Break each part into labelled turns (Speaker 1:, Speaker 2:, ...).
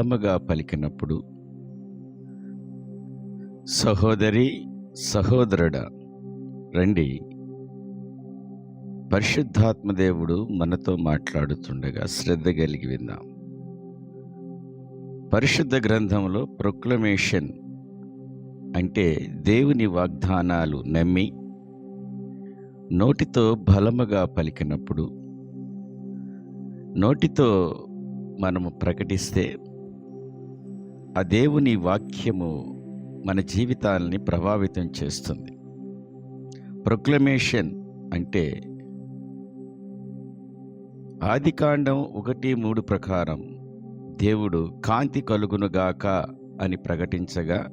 Speaker 1: బలముగా పలికినప్పుడు సహోదరి సహోదరుడా రండి. పరిశుద్ధాత్మదేవుడు మనతో మాట్లాడుతుండగా శ్రద్ధ కలిగి విందాం. పరిశుద్ధ గ్రంథంలో ప్రొక్లమేషన్ అంటే దేవుని వాగ్దానాలు నమ్మి నోటితో బలముగా పలికినప్పుడు నోటితో మనము ప్రకటిస్తే ఆ దేవుని వాక్యము మన జీవితాలని ప్రభావితం చేస్తుంది. ప్రొక్లమేషన్ అంటే ఆదికాండం ఒకటి మూడు ప్రకారం దేవుడు కాంతి కలుగునుగాక అని ప్రకటించగా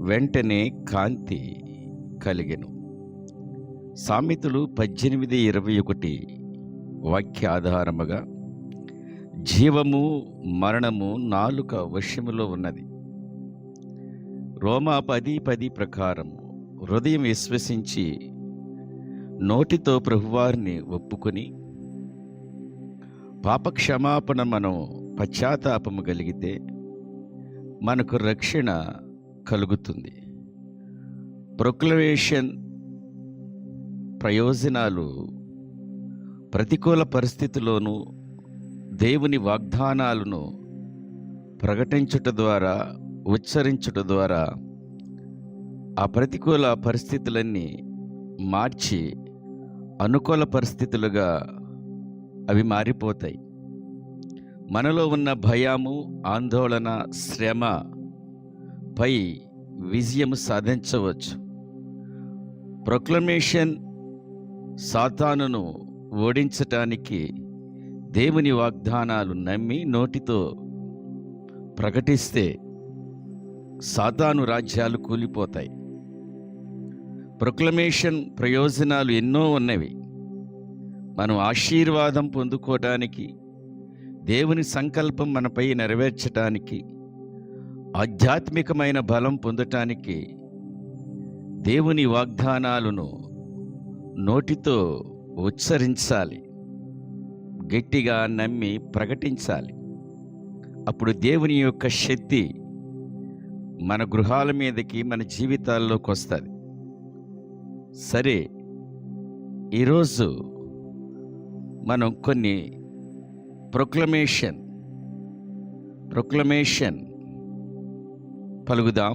Speaker 1: వెంటనే కాంతి కలిగెను. సామెతలు పద్దెనిమిది ఇరవై ఒకటి వాక్య ఆధారముగా జీవము మరణము నాలుక వశ్యములో ఉన్నది. రోమా పది పది ప్రకారం హృదయం విశ్వసించి నోటితో ప్రభువారిని ఒప్పుకొని పాపక్షమాపణ మనం పశ్చాత్తాపము కలిగితే మనకు రక్షణ కలుగుతుంది. ప్రొక్లవేషన్ ప్రయోజనాలు ప్రతికూల పరిస్థితిలోనూ దేవుని వాగ్దానాలను ప్రకటించుట ద్వారా ఉచ్చరించుట ద్వారా ఆ ప్రతికూల పరిస్థితులన్నీ మార్చి అనుకూల పరిస్థితులుగా అవి మారిపోతాయి. మనలో ఉన్న భయము ఆందోళన శ్రమ పై విజయం సాధించవచ్చు. ప్రొక్లమేషన్ సాతానును ఓడించటానికి దేవుని వాగ్దానాలు నమ్మి నోటితో ప్రకటిస్తే సాతాను రాజ్యాలు కూలిపోతాయి. ప్రొక్లమేషన్ ప్రయోజనాలు ఎన్నో ఉన్నవి. మనం ఆశీర్వాదం పొందుకోవటానికి దేవుని సంకల్పం మనపై నెరవేర్చటానికి ఆధ్యాత్మికమైన బలం పొందటానికి దేవుని వాగ్దానాలను నోటితో ఉచ్చరించాలి. గట్టిగా నమ్మి ప్రకటించాలి. అప్పుడు దేవుని యొక్క శక్తి మన గృహాల మీదకి మన జీవితాల్లోకి వస్తుంది. సరే ఈరోజు మనం కొన్ని ప్రొక్లమేషన్ ప్రొక్లమేషన్ పలుకుదాం.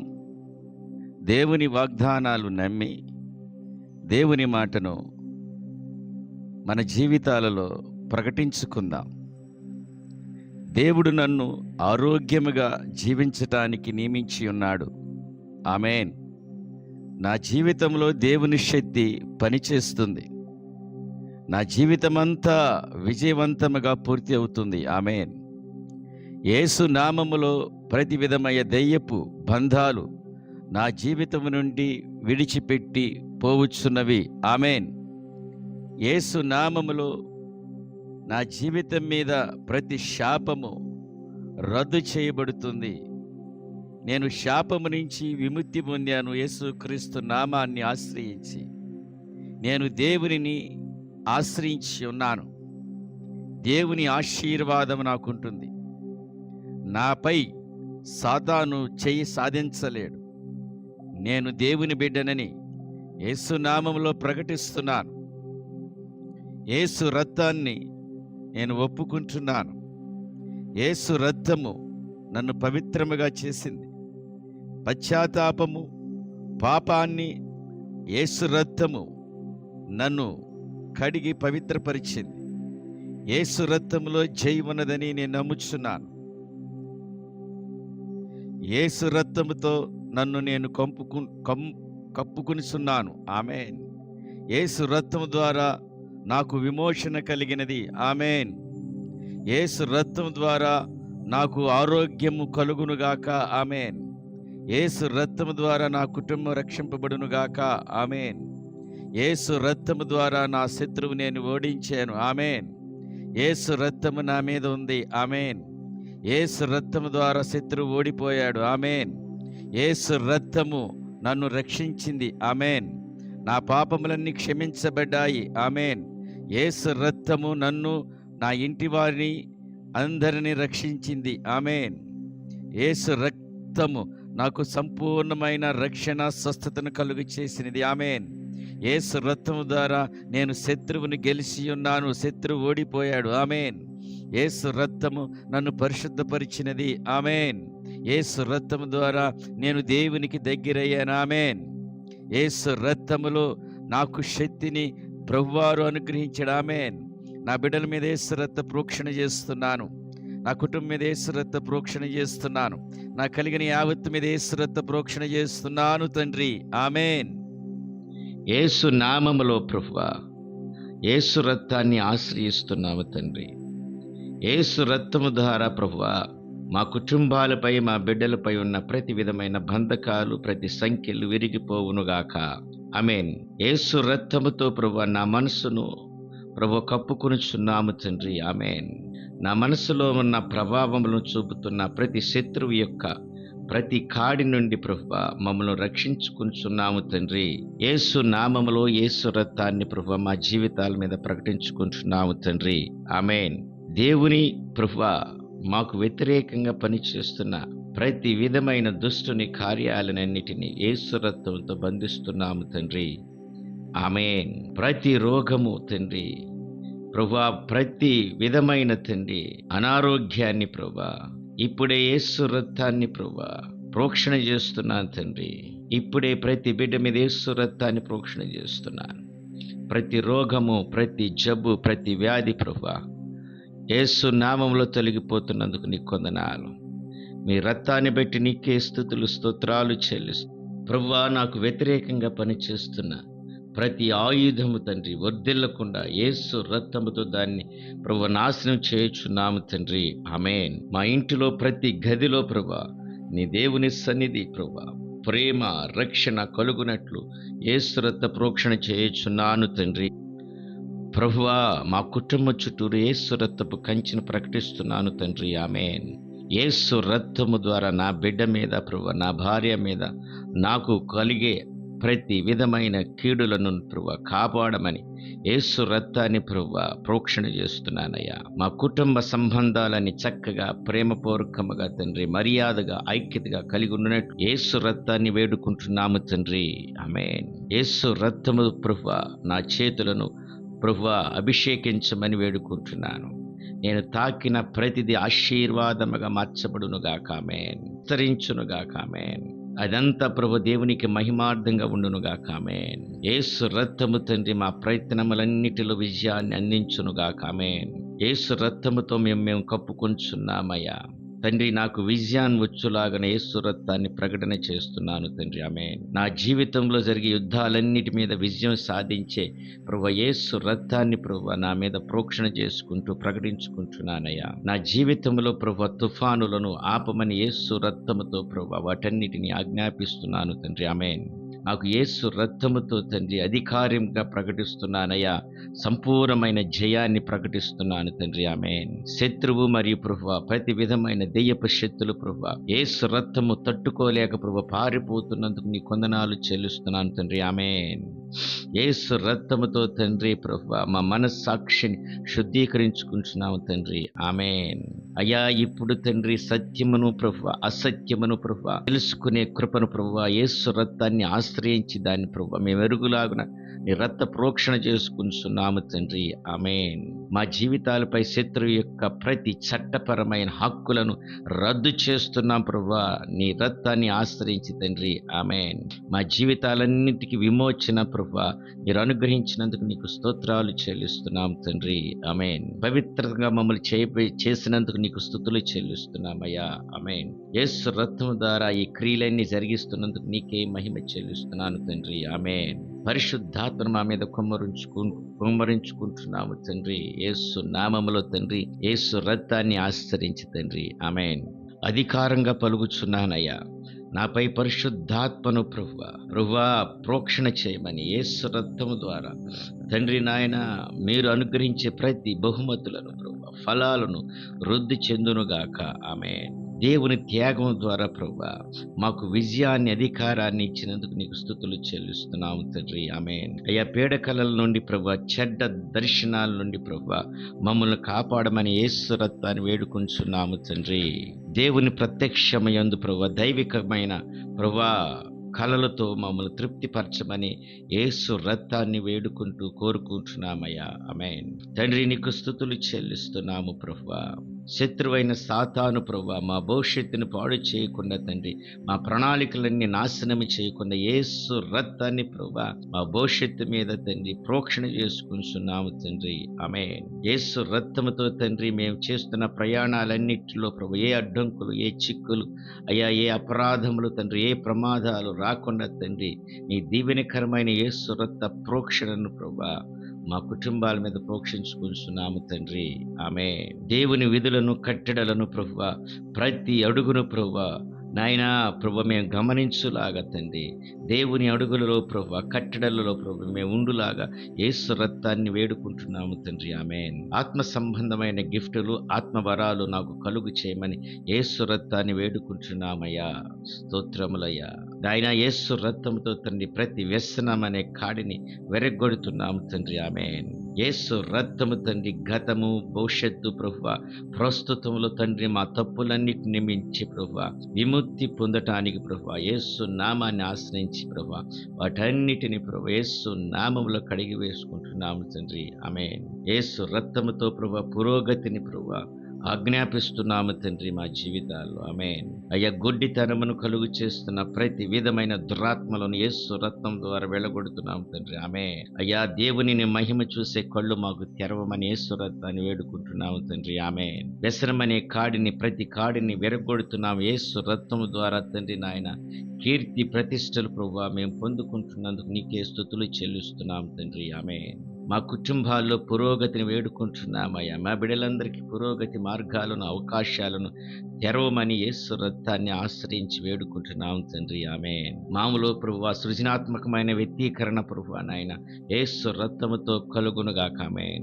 Speaker 1: దేవుని వాగ్దానాలు నమ్మి దేవుని మాటను మన జీవితాలలో ప్రకటించుకుందాం. దేవుడు నన్ను ఆరోగ్యముగా జీవించటానికి నియమించి ఉన్నాడు. ఆమెన్. నా జీవితంలో దేవుని శక్తి పనిచేస్తుంది. నా జీవితమంతా విజయవంతముగా పూర్తి అవుతుంది. ఆమెన్. యేసు నామములో ప్రతి విధమైన దెయ్యపు బంధాలు నా జీవితం నుండి విడిచిపెట్టి పోవచ్చున్నవి. ఆమెన్. యేసు నామములో నా జీవితం మీద ప్రతి శాపము రద్దు చేయబడుతుంది. నేను శాపము నుంచి విముక్తి పొందాను. యేసుక్రీస్తు నామాన్ని ఆశ్రయించి నేను దేవునిని ఆశ్రయించి ఉన్నాను. దేవుని ఆశీర్వాదం నాకుంటుంది. నాపై సాతాను చేయి సాధించలేడు. నేను దేవుని బిడ్డనని యేసునామంలో ప్రకటిస్తున్నాను. యేసు రక్తాన్ని నేను ఒప్పుకుంటున్నాను. యేసు రక్తము నన్ను పవిత్రముగా చేసింది. పశ్చాత్తాపము పాపాన్ని యేసు రక్తము నన్ను కడిగి పవిత్రపరిచింది. యేసు రక్తములో జయమున్నదని నేను నమ్ముచున్నాను. యేసు రక్తముతో నన్ను నేను కంపుకు కం కప్పుకునిచున్నాను. ఆమె యేసు రక్తము ద్వారా నాకు విమోచన కలిగినది. ఆమెన్. ఏసు రక్తం ద్వారా నాకు ఆరోగ్యము కలుగునుగాక. ఆమెన్. ఏసు రక్తము ద్వారా నా కుటుంబం రక్షింపబడునుగాక. ఆమెన్. ఏసు రక్తము ద్వారా నా శత్రువు నేను ఓడించాను. ఆమెన్. ఏసు రక్తము నా మీద ఉంది. ఆమెన్. ఏసు రక్తము ద్వారా శత్రువు ఓడిపోయాడు. ఆమెన్. ఏసు రక్తము నన్ను రక్షించింది. ఆమెన్. నా పాపములన్నీ క్షమించబడ్డాయి. ఆమెన్. ఏసు రక్తము నన్ను నా ఇంటి వారిని అందరిని రక్షించింది. ఆమెన్. ఏసు రక్తము నాకు సంపూర్ణమైన రక్షణ స్వస్థతను కలుగు చేసినది. ఆమెన్. ఏసు రక్తము ద్వారా నేను శత్రువుని గెలిచి ఉన్నాను శత్రువు ఓడిపోయాడు. ఆమెన్. ఏసు రక్తము నన్ను పరిశుద్ధపరిచినది. ఆమెన్. ఏసు రక్తము ద్వారా నేను దేవునికి దగ్గరయ్యాను. ఆమెన్. ఏసు రక్తములో నాకు శక్తిని ప్రభువారు అనుగ్రహించాడు. ఆమెన్. నా బిడ్డల మీద యేసు ప్రోక్షణ చేస్తున్నాను. నా కుటుంబం మీద యేసు ప్రోక్షణ చేస్తున్నాను. నా కలిగిన యావత్తు మీద యేసు ప్రోక్షణ చేస్తున్నాను తండ్రి. ఆమెన్.
Speaker 2: ఏసు నామములో ప్రభువా ఏసు రక్తాన్ని ఆశ్రయిస్తున్నాము తండ్రి. ఏసు రక్తము ద్వారా ప్రభువా మా కుటుంబాలపై మా బిడ్డలపై ఉన్న ప్రతి విధమైన బంధకాలు ప్రతి సంఖ్యలు విరిగిపోవునుగాక. అమేన్ ఏసు రక్తముతో ప్రభు నా మనసును ప్రభు కప్పుకొనుచున్నాము తండ్రి. ఆమెన్. నా మనసులో ఉన్న ప్రభావములను చూపుతున్న ప్రతి శత్రువు యొక్క ప్రతి కాడి నుండి ప్రభు మమ్మల్ని రక్షించుకుంటున్నాము తండ్రి. ఏసు నామములో ఏసు రక్తాన్ని ప్రభు మా జీవితాల మీద ప్రకటించుకుంటున్నాము తండ్రి. ఆమెన్. దేవుని ప్రభు మాకు వ్యతిరేకంగా పనిచేస్తున్న ప్రతి విధమైన దుష్టుని కార్యాలనన్నిటినీ ఏసురత్వంతో బంధిస్తున్నాము తండ్రి. ఆమెన్. ప్రతి రోగము తండ్రి. ప్రభా ప్రతి విధమైన తండ్రి. అనారోగ్యాన్ని ప్రభా ఇప్పుడే యేసు రక్తాన్ని ప్రభా ప్రోక్షణ చేస్తున్నాను తండ్రి. ఇప్పుడే ప్రతి బిడ్డ మీద యేసు రక్తాన్ని ప్రోక్షణ చేస్తున్నాను. ప్రతి రోగము ప్రతి జబ్బు ప్రతి వ్యాధి ప్రభా యేసు నామంలో తొలగిపోతున్నందుకు నీకు కొందనాలు మీ రక్తాన్ని బట్టి నీకే స్థుతులు స్తోత్రాలు చెల్లిస్తూ. ప్రభువా నాకు వ్యతిరేకంగా పనిచేస్తున్న ప్రతి ఆయుధము తండ్రి వర్ధిల్లకుండా యేసు రక్తముతో దాన్ని ప్రభు నాశనం చేయుచున్నాము తండ్రి. ఆమెన్. మా ఇంటిలో ప్రతి గదిలో ప్రభా నీ దేవుని సన్నిధి ప్రభా ప్రేమ రక్షణ కలుగునట్లు ఏసు రక్త ప్రోక్షణ చేయుచున్నాను తండ్రి. ప్రభువా మా కుటుంబ చుట్టూరు యేసు రక్తపు కంచెను ప్రకటిస్తున్నాను తండ్రి. ఆమెన్. యేసు రక్తము ద్వారా నా బిడ్డ మీద ప్రభు నా భార్య మీద నాకు కలిగే ప్రతి విధమైన కీడులను ప్రభు కాపాడమని యేసు రక్తాన్ని ప్రభు ప్రోక్షణ చేస్తున్నానయ్యా. మా కుటుంబ సంబంధాలని చక్కగా ప్రేమపూర్వకముగా తండ్రి మర్యాదగా ఐక్యతగా కలిగి ఉన్నట్టు యేసు రక్తాన్ని వేడుకుంటున్నాము తండ్రి. ఆమె యేసు రక్తము ప్రభు నా చేతులను ప్రభు అభిషేకించమని వేడుకుంటున్నాను. నేను తాకిన ప్రతిదీ ఆశీర్వాదముగా మార్చబడునుగాక ఆమెన్. విస్తరించునుగాక ఆమెన్. అదంతా ప్రభు దేవునికి మహిమార్థంగా ఉండునుగాక ఆమెన్. యేసు రక్తము తండ్రి మా ప్రయత్నములన్నిటిలో విజయాన్ని అందించునుగాక ఆమెన్. యేసు రక్తముతో మేము మేము కప్పుకొంచున్నామయ్యా. తండ్రి నాకు విజయాన్ని ఏసురత్వాన్ని యేసు ప్రకటన చేస్తున్నాను తండ్రి. ఆమె నా జీవితంలో జరిగే యుద్ధాలన్నిటి మీద విజయం సాధించే ప్రభు యేసు రక్తాన్ని ప్రభు నా మీద ప్రోక్షణ చేసుకుంటూ ప్రకటించుకుంటున్నానయ్యా. నా జీవితంలో ప్రభు తుఫానులను ఆపమని యేసు రక్తముతో ప్రభు వాటన్నిటిని ఆజ్ఞాపిస్తున్నాను తండ్రి. ఆమె నాకు యేసు రక్తముతో తండ్రి అధికారంగా ప్రకటిస్తున్నానయ్యా. సంపూర్ణమైన జయాన్ని ప్రకటిస్తున్నాను తండ్రి. ఆమె శత్రువు మరియు ప్రభు ప్రతి విధమైన దెయ్యపు శక్తులు ప్రభు యేసు రక్తము తట్టుకోలేక ప్రభు పారిపోతున్నందుకు నీ కొందనాలు చెల్లిస్తున్నాను తండ్రి. ఆమె యేసు రక్తముతో తండ్రి ప్రభు మా మనస్సాక్షిని శుద్ధీకరించుకుంటున్నాము తండ్రి. ఆమెన్. అయ్యా ఇప్పుడు తండ్రి సత్యమును ప్రభు అసత్యమును ప్రభు తెలుసుకునే కృపను ప్రభు యేసు రక్తాన్ని ఆశ్రయించి దాన్ని ప్రభు మేము ఎరుగులాగున నీ రక్త ప్రోక్షణ చేసుకుంటున్నాము తండ్రి. ఆమెన్. మా జీవితాలపై శత్రువు యొక్క ప్రతి చట్టపరమైన హక్కులను రద్దు చేస్తున్నాం ప్రభా నీ రక్తాన్ని ఆశ్రయించి తండ్రి. ఆమెన్. మా జీవితాలన్నిటికీ విమోచన ప్రభా మీరు అనుగ్రహించినందుకు నీకు స్తోత్రాలు చెల్లిస్తున్నాం తండ్రి. ఆమెన్. పవిత్రంగా మమ్మల్ని చేసినందుకు నీకు స్థుతులు చెల్లిస్తున్నామయ్యా. ఆమెన్. యేసు రత్నం ద్వారా ఈ క్రియలన్నీ జరిగిస్తున్నందుకు నీకే మహిమ చెల్లిస్తున్నాను తండ్రి. ఆమెన్. పరిశుద్ధాత్మ మా మీద కుమ్మరించుకు కుమ్మరించుకుంటున్నాము తండ్రి. యేసు నామములో తండ్రి యేసు రక్తాన్ని ఆశ్రయించి తండ్రి. ఆమెన్. అధికారంగా పలుకుచున్నానయ్యా. నాపై పరిశుద్ధాత్మను ప్రభువ ప్రభువా ప్రోక్షణ చేయమని యేసు రక్తము ద్వారా. తండ్రి నాయన మీరు అనుగ్రహించే ప్రతి బహుమతులను ప్రభు ఫలాలను వృద్ధి చెందునుగాక. ఆమె దేవుని త్యాగం ద్వారా ప్రభా మాకు విజయాన్ని అధికారాన్ని ఇచ్చినందుకు నీకు స్థుతులు చెల్లిస్తున్నాము తండ్రి. ఆమె అయ్యా పీడకలల నుండి ప్రభా చెడ్డ దర్శనాల నుండి ప్రభా మమ్మల్ని కాపాడమని ఏసురత్వాన్ని వేడుకుంటున్నాము తండ్రి. దేవుని ప్రత్యక్షమయందు ప్రభా దైవికమైన ప్రభా కళలతో మమ్మల్ని తృప్తిపరచమని యేసు రక్తాన్ని వేడుకుంటూ కోరుకుంటున్నామయ్యా. ఆమేన్. తండ్రి నీకు స్థుతులు చెల్లిస్తున్నాము ప్రభా. శత్రువైన సాతాను ప్రభు మా భవిష్యత్తును పాడు చేయకుండా తండ్రి మా ప్రణాళికలన్నీ నాశనం చేయకుండా యేసు రత్తాన్ని ప్రభా మా భవిష్యత్తు మీద తండ్రి ప్రోక్షణ చేసుకుంటున్నాము తండ్రి. ఆమె యేసు రక్తముతో తండ్రి మేము చేస్తున్న ప్రయాణాలన్నిటిలో ప్రభు ఏ అడ్డంకులు ఏ చిక్కులు అయ్యా ఏ అపరాధములు తండ్రి ఏ ప్రమాదాలు రాకుండా తండ్రి నీ దీవెనకరమైన యేసు రత్త ప్రోక్షణను ప్రభా మా కుటుంబాల మీద ప్రోక్షించుకుంటున్నాము తండ్రి. ఆమె దేవుని విధులను కట్టడలను ప్రభువ ప్రతి అడుగును ప్రభువ నాయనా ప్రభు మేము గమనించులాగా తండ్రి. దేవుని అడుగులలో ప్రభు కట్టడలలో ప్రభు మేము ఉండులాగా ఏసు రక్తాన్ని వేడుకుంటున్నాము తండ్రి. ఆమె ఆత్మ సంబంధమైన గిఫ్టులు ఆత్మవరాలు నాకు కలుగు చేయమని ఏసు రక్తాన్ని వేడుకుంటున్నామయ్యా. స్తోత్రములయ్యా. ఆయన యేసు రక్తంతో తండ్రి ప్రతి వ్యసనం అనే కాడిని వెరగొడుతున్నాము తండ్రి. ఆమె యేసు రక్తము తండ్రి గతము భవిష్యత్తు ప్రభు ప్రస్తుతంలో తండ్రి మా తప్పులన్నిటిని మించి ప్రభు విముక్తి పొందటానికి ప్రభు యేసు నామాన్ని ఆశ్రయించి ప్రభు వాటన్నిటిని ప్రభు యేసు నామంలో కడిగి వేసుకుంటున్నాము తండ్రి. ఆమె యేసు రక్తముతో ప్రభు పురోగతిని ప్రభు ఆజ్ఞాపిస్తున్నాము తండ్రి మా జీవితాల్లో. ఆమె అయ్యా గొడ్డితనమును కలుగు చేస్తున్న ప్రతి విధమైన దురాత్మలను యేసు రత్నం ద్వారా వెళ్ళగొడుతున్నాము తండ్రి. ఆమె అయ్యా దేవునిని మహిమ చూసే కళ్ళు మాకు తెరవమని యేసు రత్నాన్ని వేడుకుంటున్నాము తండ్రి. ఆమె వ్యసనమనే కాడిని ప్రతి కాడిని వెరగొడుతున్నాము యేసు రత్నము ద్వారా తండ్రి నాయన. కీర్తి ప్రతిష్టలు ప్రభు మేము పొందుకుంటున్నందుకు నీకే స్థుతులు చెల్లిస్తున్నాం తండ్రి. ఆమె మా కుటుంబాల్లో పురోగతిని వేడుకుంటున్నామయ్యా. మా బిడ్డలందరికీ పురోగతి మార్గాలను అవకాశాలను తెరవమని యేసు రక్తాన్ని ఆశ్రయించి వేడుకుంటున్నాం తండ్రి. ఆమె మామూలు ప్రభు సృజనాత్మకమైన వ్యక్తీకరణ ప్రభు నాయన. యేసు రక్తముతో కలుగునుగాక. ఆమె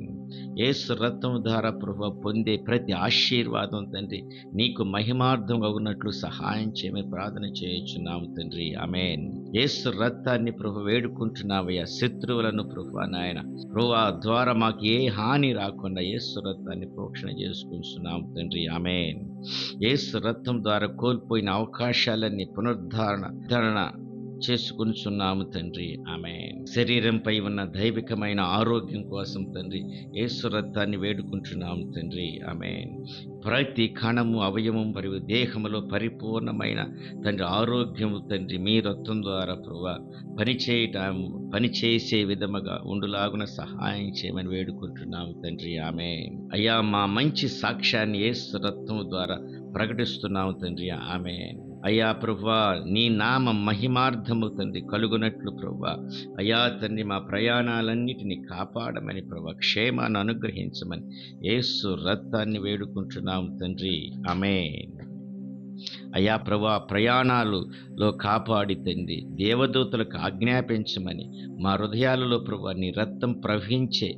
Speaker 2: యేసు రక్తము ద్వారా ప్రభు పొందే ప్రతి ఆశీర్వాదం తండ్రి నీకు మహిమార్థంగా ఉన్నట్లు సహాయం చేయమని ప్రార్థన చేయుచున్నాము తండ్రి. ఆమెన్. యేసు రక్తాన్ని ప్రభు వేడుకుంటున్నావయ్యా శత్రువులను ప్రభు నాయన. ప్రభు ద్వారా మాకు ఏ హాని రాకుండా ఏసు రత్నాన్ని ప్రోక్షణ చేసుకుంటున్నాము తండ్రి. ఆమె ఏసు రత్నం ద్వారా కోల్పోయిన అవకాశాలన్నీ పునరుద్ధరణ చేసుకునిచున్నాము చేసుకుంటున్నాము తండ్రి. ఆమె శరీరంపై ఉన్న దైవికమైన ఆరోగ్యం కోసం తండ్రి యేసు రక్తాన్ని వేడుకుంటున్నాము తండ్రి. ఆమె ప్రతి కణము అవయవం మరియు దేహములో పరిపూర్ణమైన తండ్రి ఆరోగ్యము తండ్రి మీ రక్తం ద్వారా ప్రభా పనిచేయటం పనిచేసే విధముగా ఉండులాగున సహాయం చేయమని వేడుకుంటున్నాము తండ్రి. ఆమె అయ్యా మా మంచి సాక్ష్యాన్ని యేసు రక్తము ద్వారా ప్రకటిస్తున్నాము తండ్రి. ఆమె అయ్యా ప్రభా నీ నామ మహిమార్థము తండ్రి కలుగునట్లు ప్రభా. అయ్యా తండ్రి మా ప్రయాణాలన్నిటినీ కాపాడమని ప్రభా క్షేమాన్ని అనుగ్రహించమని ఏసు రక్తాన్ని వేడుకుంటున్నాం తండ్రి. అమే అయా ప్రభా ప్రయాణాలులో కాపాడి తండ్రి దేవదూతలకు ఆజ్ఞాపించమని మా హృదయాలలో ప్రభా నీ రక్తం ప్రవహించే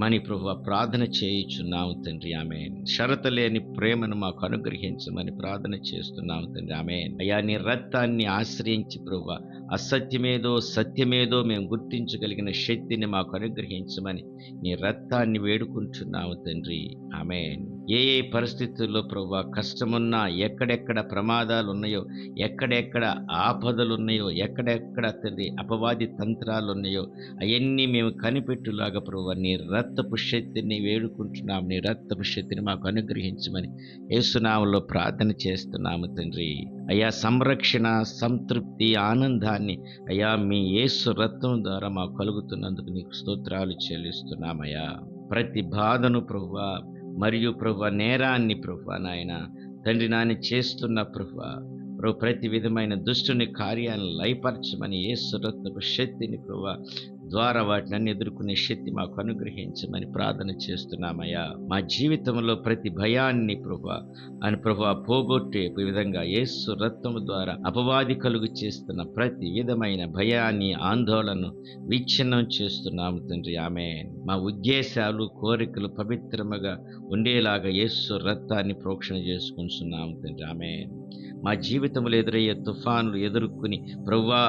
Speaker 2: మని ప్రభు ప్రార్థన చేయుచున్నాము తండ్రి. ఆమె షరత లేని ప్రేమను మాకు అనుగ్రహించమని ప్రార్థన చేస్తున్నాము తండ్రి. ఆమె అయ్యా నీ రక్తాన్ని ఆశ్రయించి ప్రభు అసత్యమేదో సత్యమేదో మేము గుర్తించగలిగిన శక్తిని మాకు అనుగ్రహించమని నీ రక్తాన్ని వేడుకుంటున్నాము తండ్రి. ఆమె ఏ ఏ పరిస్థితుల్లో ప్రభు కష్టమున్నా ఎక్కడెక్కడ ప్రమాదాలు ఉన్నాయో ఎక్కడెక్కడ ఆపదలు ఉన్నాయో ఎక్కడెక్కడ తండ్రి అపవాది తంత్రాలు ఉన్నాయో అవన్నీ మేము కనిపెట్టులాగా ప్రభు నీ రక్తపు శక్తిని వేడుకుంటున్నాము నీ రక్తపు శక్తిని మాకు అనుగ్రహించమని యేసునామంలో ప్రార్థన చేస్తున్నాము తండ్రి. అయ్యా సంరక్షణ సంతృప్తి ఆనందాన్ని అయ్యా మీ యేసు రత్నం ద్వారా మాకు కలుగుతున్నందుకు నీకు స్తోత్రాలు చెల్లిస్తున్నామయ్యా. ప్రతి బాధను ప్రభు మరియు ప్రభు నేరాన్ని ప్రభు నాయన తండ్రి నాని చేస్తున్న ప్రభు ప్రభు ప్రతి విధమైన దుష్టుని కార్యాలను లయపరచమని యేసు రక్తపు శక్తిని ప్రభు ద్వారా వాటిని అన్ని ఎదుర్కొనే శక్తి మాకు అనుగ్రహించమని ప్రార్థన చేస్తున్నామయ్యా. మా జీవితంలో ప్రతి భయాన్ని ప్రభా అని ప్రభా పోగొట్టే విధంగా యేసు రత్నము ద్వారా అపవాది కలుగు చేస్తున్న ప్రతి విధమైన భయాన్ని ఆందోళన విచ్ఛిన్నం చేస్తున్నాము తండ్రి. ఆమె మా ఉద్దేశాలు కోరికలు పవిత్రముగా ఉండేలాగా యేసు రక్తాన్ని ప్రోక్షణ చేసుకుంటున్నాము తండ్రి. ఆమె మా జీవితంలో ఎదురయ్యే తుఫానులు ఎదుర్కొని ప్రవ్వా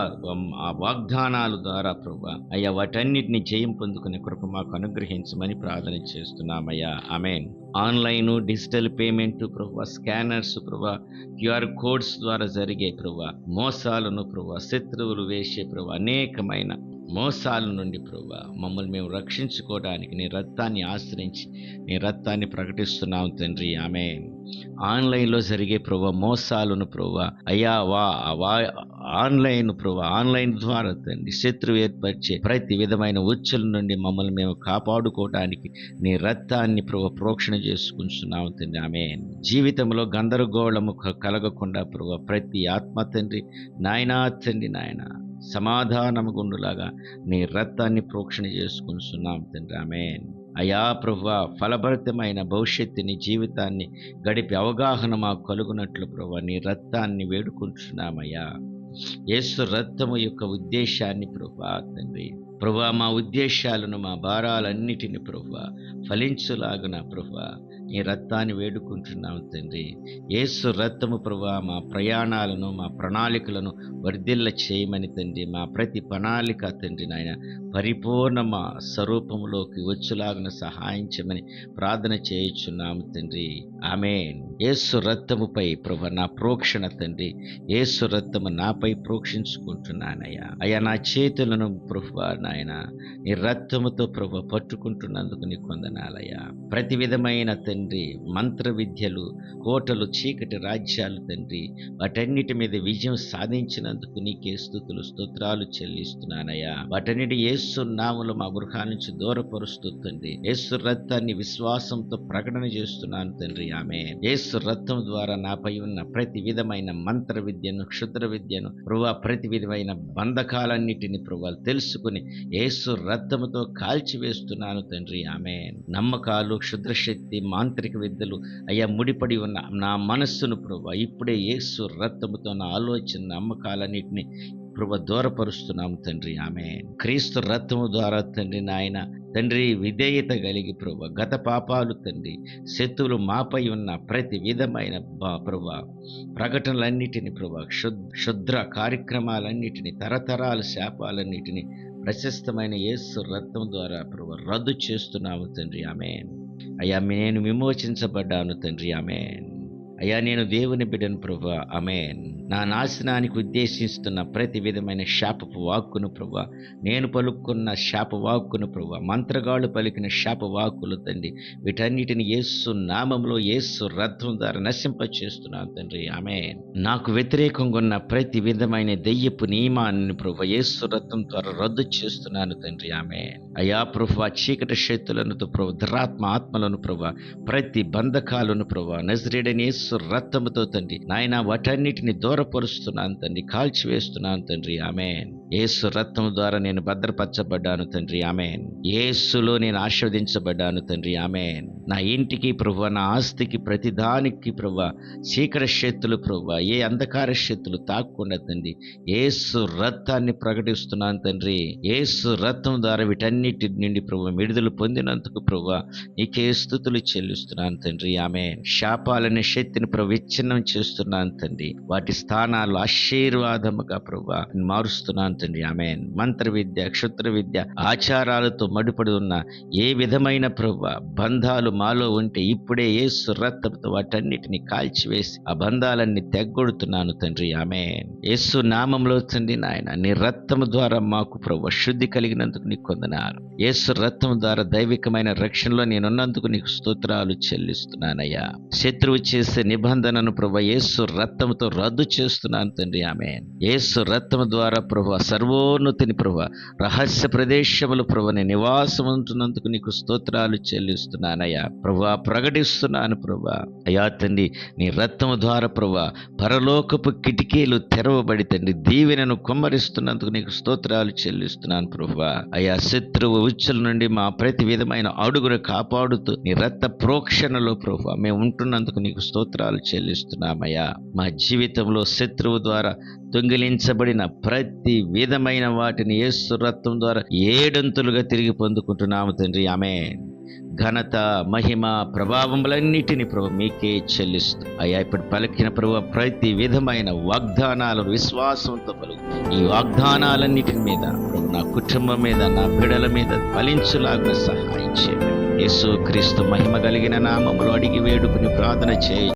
Speaker 2: ఆ వాగ్దానాలు ద్వారా ప్రవ్వా అయ్యా వాటన్నిటిని జయం పొందుకునే కృప మాకు అనుగ్రహించమని ప్రార్థన చేస్తున్నామయ్యా. ఆమెన్. ఆన్లైన్ డిజిటల్ పేమెంట్ ప్రభు స్కానర్స్ ప్రభు క్యూఆర్ కోడ్స్ ద్వారా జరిగే ప్రభు మోసాలను ప్రభు శత్రువులు వేసే ప్రభు అనేకమైన మోసాల నుండి ప్రభా మమ్మల్ని మేము రక్షించుకోవడానికి నీ రక్తాన్ని ఆశ్రయించి నీ రక్తాన్ని ప్రకటిస్తున్నాం తండ్రి. ఆమె ఆన్లైన్లో జరిగే ప్రభా మోసాలను ప్రభా అయ్యా వా వా ఆన్లైన్ ప్రభా ఆన్లైన్ ద్వారా తండ్రి శత్రువు ఏర్పరిచే ప్రతి విధమైన ఉచ్చుల నుండి మమ్మల్ని మేము కాపాడుకోవడానికి నీ రక్తాన్ని ప్రభు ప్రోక్షణ చేసుకుంటున్నాం తండ్రి. ఆమె జీవితంలో గందరగోళము కలగకుండా ప్రభు ప్రతి ఆత్మ తండ్రి నాయనా తండ్రి నాయనా. సమాధానము గుండులాగా నీ రక్తాన్ని ప్రోక్షణ చేసుకుంటున్నాం తండ్రామే అయా ప్రభు ఫలభరితమైన భవిష్యత్తుని జీవితాన్ని గడిపే అవగాహన మాకు కలుగునట్లు ప్రభు నీ రక్తాన్ని వేడుకుంటున్నామయ్యా యేసు రక్తము యొక్క ఉద్దేశాన్ని ప్రభా తండ్రి. ప్రభా మా ఉద్దేశాలను మా భారాలన్నిటిని ప్రభా ఫలించులాగున ప్రభా నీ రక్తాన్ని వేడుకుంటున్నాము తండ్రి. ఏసు రక్తము ప్రభా మా ప్రయాణాలను మా ప్రణాళికలను వర్ధిల్ల చేయమని తండ్రి. మా ప్రతి ప్రణాళిక తండ్రి నాయన పరిపూర్ణ మా స్వరూపంలోకి వచ్చులాగిన సహాయం చేయమని ప్రార్థన చేయుచున్నాము తండ్రి. ఆమె ఏసు రక్తముపై ప్రభ నా ప్రోక్షణ తండ్రి. ఏసు రక్తము నాపై ప్రోక్షించుకుంటున్నానయ్యా. అయ్యా నా చేతులను ప్రభు నాయన నీ రక్తముతో ప్రభ పట్టుకుంటున్నందుకు నీ కొందనాలయ్యా. ప్రతి విధమైన తండ్రి మంత్ర విద్యలు కోటలు చీకటి రాజ్యాలు తండ్రి వాటన్నిటి మీద విజయం సాధించినందుకు నీకే స్థుతులు స్తోత్రాలు చెల్లిస్తున్నానయ్యా. వాటన్నిటి యేసు నాములు మా గృహా నుంచి దూరపరుస్తూ తండ్రి యేసు రక్తాన్ని విశ్వాసంతో ప్రకటన చేస్తున్నాను తండ్రి ఆమె యేసు రక్తం ద్వారా నాపై ఉన్న ప్రతి విధమైన మంత్ర విద్యను క్షుద్ర విద్యను ప్రభా ప్రతి విధమైన బంధకాలన్నిటిని ప్రభా తెలుసుకుని యేసు రక్తముతో కాల్చివేస్తున్నాను తండ్రి ఆమె నమ్మకాలు క్షుద్రశక్తి ఆంతరిక విద్యలు. అయ్యా ముడిపడి ఉన్న నా మనస్సును ప్రభు ఇప్పుడే యేసు రక్తముతో నా ఆలోచన నమ్మకాలన్నిటిని ప్రభు దూరపరుస్తున్నాము తండ్రి. ఆమె క్రీస్తు రత్నము ద్వారా తండ్రి నాయన తండ్రి విధేయత కలిగి ప్రభు గత పాపాలు తండ్రి శత్రువులు మాపై ఉన్న ప్రతి విధమైన ప్రభు ప్రకటనలన్నిటిని ప్రభు క్షుద్ క్షుద్ర కార్యక్రమాలన్నిటిని తరతరాల శాపాలన్నిటిని ప్రశస్తమైన యేసు రత్నం ద్వారా ప్రభు రద్దు చేస్తున్నాము తండ్రి. ఆమె అయ్యా నేను విమోచించబడ్డాను తండ్రి. ఆమె అయ్యా నేను దేవుని బిడ్డను ప్రభు. ఆమె నా నాశనానికి ఉద్దేశిస్తున్న ప్రతి విధమైన శాపపు వాక్కును ప్రభు. నేను పలుకున్న శాప వాక్కును ప్రభు. మంత్రగాళ్ళు పలికిన శాప వాక్కులు తండ్రి. వీటన్నిటిని యేసు నామంలో యేసు రథం ద్వారా నశింప చేస్తున్నాను తండ్రి. ఆమె నాకు వ్యతిరేకంగా ఉన్న ప్రతి విధమైన దెయ్యపు నియమాన్ని ప్రభు ఏసు రథం ద్వారా రద్దు చేస్తున్నాను తండ్రి. ఆమె అయా ప్రభు చీకటి శక్తులను ప్రభు దురాత్మ ఆత్మలను ప్రభు ప్రతి బంధకాలను ప్రభు నజరేడని యేసు రక్తముతో తండ్రి. నాయన వాటన్నిటిని దూరపరుస్తున్నాను తండ్రి. కాల్చివేస్తున్నాను తండ్రి. ఆమె ఏసు రత్నం ద్వారా నేను భద్రపరచబడ్డాను తండ్రి. ఆమెన్. యేసులో నేను ఆస్వాదించబడ్డాను తండ్రి. ఆమెన్. నా ఇంటికి ప్రభు నా ఆస్తికి ప్రతి దానికి ప్రభు శీకర శక్తులు ప్రభు ఏ అంధకార శక్తులు తాకుండా తండ్రి. ఏసు రత్నాన్ని ప్రకటిస్తున్నాను తండ్రి. ఏసు రత్నం ద్వారా వీటన్నిటి నుండి ప్రభు విడుదల పొందినందుకు ప్రభు నీకే స్థుతులు చెల్లిస్తున్నాను తండ్రి. ఆమె శాపాలనే శక్తిని ప్రభు విచ్ఛిన్నం చేస్తున్నాను తండ్రి. వాటి స్థానాలు ఆశీర్వాదముగా ప్రభు మారుస్తున్నాను తండ్రి ఆమె మంత్ర విద్య క్షుత్ర విద్య ఆచారాలతో మడుపడి ఉన్న ఏ విధమైన ప్రభు బంధాలు మాలో ఉంటే ఇప్పుడే ఏ రక్తంతో వాటన్నిటిని కాల్చివేసి ఆ బంధాలన్నీ తెగ్గొడుతున్నాను తండ్రి. ఆమె యేసు నామంలో తండ్రి నాయన నీ రక్తము ద్వారా మాకు ప్రభు శుద్ధి కలిగినందుకు నీకు కొందనారు యేసు రక్తం ద్వారా దైవికమైన రక్షణలో నేనున్నందుకు నీకు స్తోత్రాలు చెల్లిస్తున్నానయ్యా. శత్రువు చేసే నిబంధనను ప్రభు యేసు రక్తంతో రద్దు చేస్తున్నాను తండ్రి. ఆమె యేసు రక్తం ద్వారా ప్రభు సర్వోన్నతిని ప్రభు. రహస్య ప్రదేశములు ప్రభు నీ నివాసం ఉంటున్నందుకు నీకు స్తోత్రాలు చెల్లిస్తున్నానయ్యా. ప్రభు ప్రకటిస్తున్నాను ప్రభు. అయ్యా తండ్రి నీ రత్నము ద్వారా ప్రభు పరలోకపు కిటికీలు తెరవబడి తండ్రి దీవెనను కుమ్మరిస్తున్నందుకు నీకు స్తోత్రాలు చెల్లిస్తున్నాను ప్రభు. అయ్యా శత్రువు ఉచ్చుల నుండి మా ప్రతి విధమైన అడుగును కాపాడుతూ నీ రక్త ప్రోక్షణలో ప్రభు మేము ఉంటున్నందుకు నీకు స్తోత్రాలు చెల్లిస్తున్నామయ్యా. మా జీవితంలో శత్రువు ద్వారా దొంగిలించబడిన ప్రతి విధమైన వాటిని యేసు రత్వం ద్వారా ఏడంతులుగా తిరిగి పొందుకుంటున్నాము తండ్రి. ఆమె ఘనత మహిమ ప్రభావములన్నిటిని ప్రభు మీకే చెల్లిస్తూ. అయ్యా ఇప్పుడు పలికిన ప్రభు ప్రతి విధమైన వాగ్దానాలు విశ్వాసంతో పలుకు. ఈ వాగ్దానాలన్నిటి మీద ప్రభు నా కుటుంబం మీద నా బిడల మీద ఫలించులాగా సహాయం చేయండి. యేసు క్రీస్తు మహిమ కలిగిన నామములు అడిగి వేడుకుని ప్రార్థన చేయి.